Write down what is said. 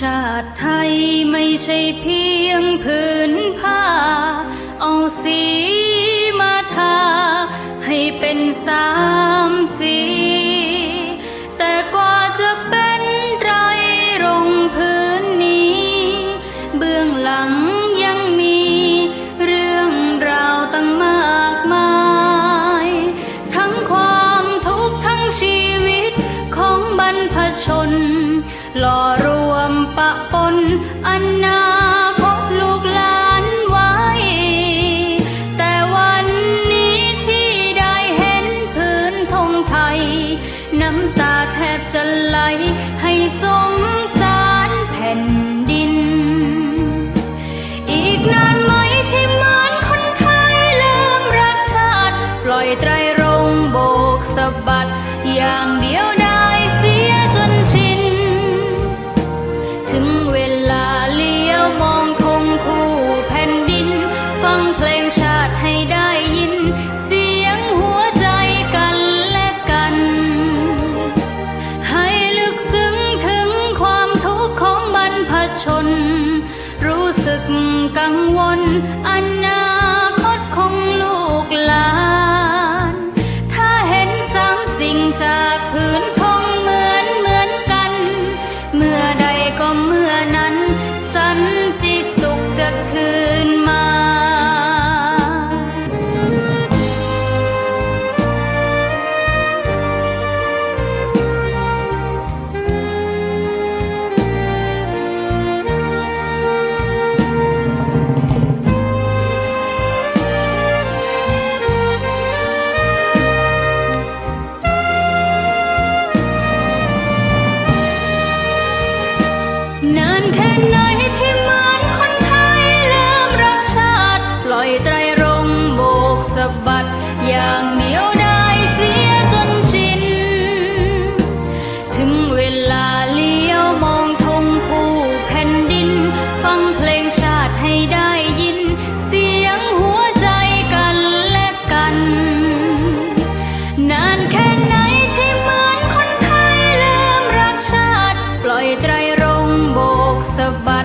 ชาติไทยไม่ใช่เพียงผืนผ้า เอาสีมาทา ให้เป็นสามสี แต่กว่าจะเป็นไรรงพื้นนี้ เบื้องหลังยังมีเรื่องราวตั้งมากมาย ทั้งความทุกข์ทั้งชีวิตของบรรพชนลอย วลอนาคตของลูกหลาน ถ้าเห็นสามสิ่งจากพื้นคงเหมือนเหมือนกัน เมื่อใดก็เมื่อนั้น สันติสุขจะคืนมา собак.